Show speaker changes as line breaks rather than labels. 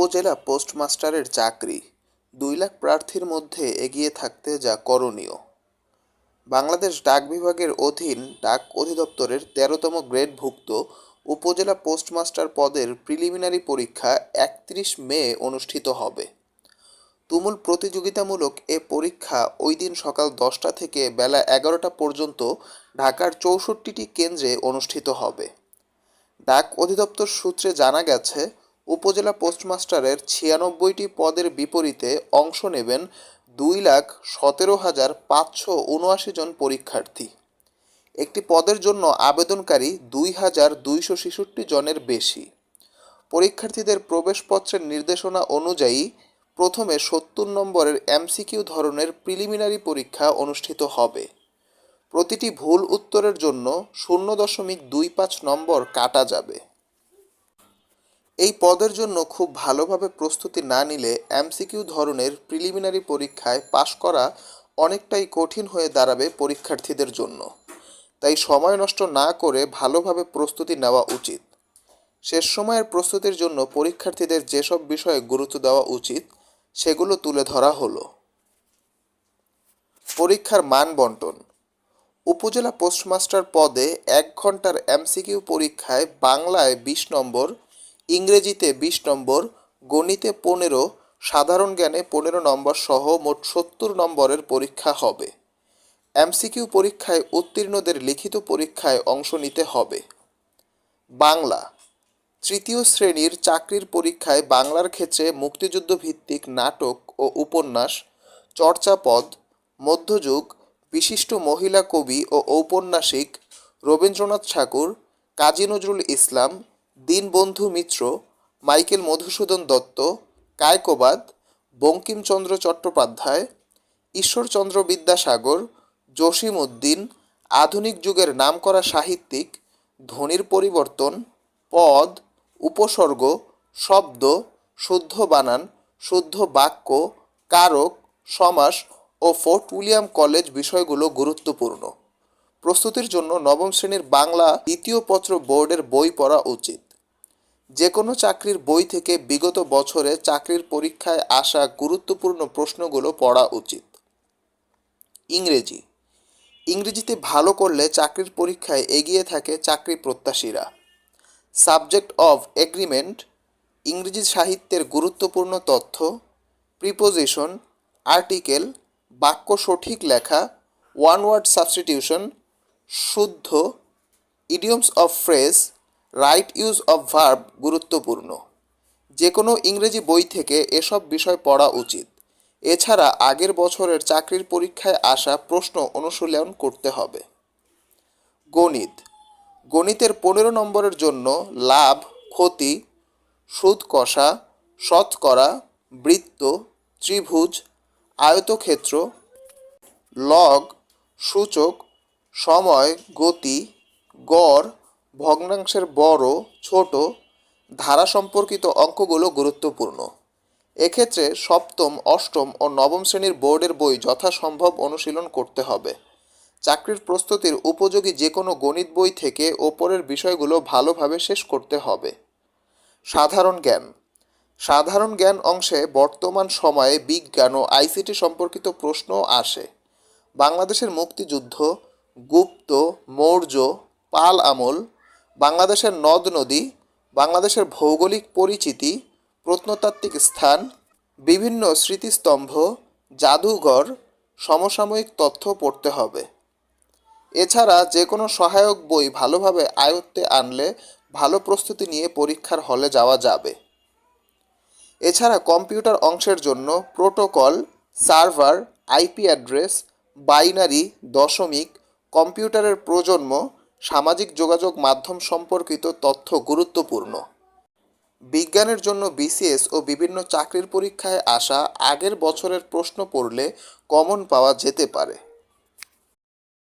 উপজেলা পোস্টমাস্টারের চাকরি। দুই লাখ প্রার্থীর মধ্যে এগিয়ে থাকতে যা করণীয়। বাংলাদেশ ডাক বিভাগের অধীন ডাক অধিদপ্তরের তেরোতম গ্রেডভুক্ত উপজেলা পোস্টমাস্টার পদের প্রিলিমিনারি পরীক্ষা একত্রিশ মে অনুষ্ঠিত হবে। তুমুল প্রতিযোগিতামূলক এ পরীক্ষা ওই দিন সকাল দশটা থেকে বেলা এগারোটা পর্যন্ত ঢাকার চৌষট্টিটি কেন্দ্রে অনুষ্ঠিত হবে। ডাক অধিদপ্তর সূত্রে জানা গেছে উপজেলা পোস্টমাস্টারের ছিয়ানব্বইটি পদের বিপরীতে অংশ নেবেন দুই লাখ সতেরো হাজার পাঁচশো উনআশি জন পরীক্ষার্থী। একটি পদের জন্য আবেদনকারী দুই হাজার দুইশো ছেষট্টি জনের বেশি। পরীক্ষার্থীদের প্রবেশপত্রের নির্দেশনা অনুযায়ী প্রথমে সত্তর নম্বরের এমসিকিউ ধরনের প্রিলিমিনারি পরীক্ষা অনুষ্ঠিত হবে। প্রতিটি ভুল উত্তরের জন্য শূন্য দশমিক দুই পাঁচ নম্বর কাটা যাবে। এই পদের জন্য খুব ভালোভাবে প্রস্তুতি না নিলে এমসিকিউ ধরনের প্রিলিমিনারি পরীক্ষায় পাশ করা অনেকটাই কঠিন হয়ে দাঁড়াবে পরীক্ষার্থীদের জন্য। তাই সময় নষ্ট না করে ভালোভাবে প্রস্তুতি নেওয়া উচিত। শেষ সময়ের প্রস্তুতির জন্য পরীক্ষার্থীদের যেসব বিষয়ে গুরুত্ব দেওয়া উচিত, সেগুলো তুলে ধরা হলো। পরীক্ষার মান বন্টন। উপজেলা পোস্টমাস্টার পদে এক ঘণ্টার এমসিকিউ পরীক্ষায় বাংলায় বিশ নম্বর ইংরেজিতে বিশ নম্বর, গণিতে পনেরো, সাধারণ জ্ঞানে পনেরো নম্বর সহ মোট সত্তর নম্বরের পরীক্ষা হবে। এমসিকিউ পরীক্ষায় উত্তীর্ণদের লিখিত পরীক্ষায় অংশ নিতে হবে। বাংলা, তৃতীয় শ্রেণির চাকরির পরীক্ষায় বাংলার ক্ষেত্রে মুক্তিযুদ্ধ ভিত্তিক নাটক ও উপন্যাস, চর্চাপদ, মধ্যযুগ, বিশিষ্ট মহিলা কবি ও ঔপন্যাসিক রবীন্দ্রনাথ ঠাকুর, কাজী নজরুল ইসলাম দীনবন্ধু মিত্র, মাইকেল মধুসূদন দত্ত, কায়কোবাদ, বঙ্কিমচন্দ্র চট্টোপাধ্যায়, ঈশ্বরচন্দ্র বিদ্যাসাগর, জসিম উদ্দিন, আধুনিক যুগের নামকরা সাহিত্যিক, ধ্বনির পরিবর্তন, পদ, উপসর্গ, শব্দ, শুদ্ধ বানান, শুদ্ধ বাক্য, কারক, সমাস ও ফোর্ট উইলিয়াম কলেজ বিষয়গুলো গুরুত্বপূর্ণ। প্রস্তুতির জন্য নবম শ্রেণির বাংলা দ্বিতীয় পত্র বোর্ডের বই পড়া উচিত। যে কোনো চাকরির বই থেকে বিগত বছরে চাকরির পরীক্ষায় আসা গুরুত্বপূর্ণ প্রশ্নগুলো পড়া উচিত। ইংরেজি। ইংরেজিতে ভালো করলে চাকরির পরীক্ষায় এগিয়ে থাকে চাকরি প্রত্যাশীরা। সাবজেক্ট অফ এগ্রিমেন্ট, ইংরেজি সাহিত্যের গুরুত্বপূর্ণ তথ্য, প্রিপোজিশন, আর্টিকেল, বাক্য সঠিক লেখা, ওয়ান ওয়ার্ড সাবস্টিটিউশন, শুদ্ধ, idioms of phrase right use of verb গুরুত্বপূর্ণ। যে কোনো ইংরেজি বই থেকে এসব বিষয় পড়া উচিত। এছাড়া আগের বছরের চাকরির পরীক্ষায় আসা প্রশ্ন অনুশীলন করতে হবে। গণিত। গণিতের পনেরো নম্বরের জন্য লাভ, ক্ষতি, সুদ কষা শতকরা বৃত্ত, ত্রিভুজ, আয়তক্ষেত্র, লগ, সূচক, সময়, গতি, গড় ভগ্নাংশের বড়, ছোট ধারা সম্পর্কিত অঙ্কগুলো গুরুত্বপূর্ণ। এক্ষেত্রে সপ্তম, অষ্টম ও নবম শ্রেণির বোর্ডের বই যথাসম্ভব অনুশীলন করতে হবে। চাকরির প্রস্তুতির উপযোগী যে কোনো গণিত বই থেকে ওপরের বিষয়গুলো ভালোভাবে শেষ করতে হবে। সাধারণ জ্ঞান। সাধারণ জ্ঞান অংশে বর্তমান সময়ে বিজ্ঞান ও আইসিটি সম্পর্কিত প্রশ্ন আসে। বাংলাদেশের মুক্তিযুদ্ধ, গুপ্ত, মৌর্য, পাল আমল বাংলাদেশের নদ নদী, বাংলাদেশের ভৌগোলিক পরিচিতি, প্রত্নতাত্ত্বিক স্থান, বিভিন্ন স্মৃতিস্তম্ভ, জাদুঘর, সমসাময়িক তথ্য পড়তে হবে। এছাড়া যে কোনো সহায়ক বই ভালোভাবে আয়ত্তে আনলে ভালো প্রস্তুতি নিয়ে পরীক্ষার হলে যাওয়া যাবে। এছাড়া কম্পিউটার অংশের জন্য protocol, server, IP address, binary, দশমিক, কম্পিউটারের প্রজন্ম সামাজিক যোগাযোগ মাধ্যম সম্পর্কিত তথ্য গুরুত্বপূর্ণ। বিজ্ঞানের জন্য বিসিএস ও বিভিন্ন চাকরির পরীক্ষায় আসা আগের বছরের প্রশ্ন পড়লে কমন পাওয়া যেতে পারে।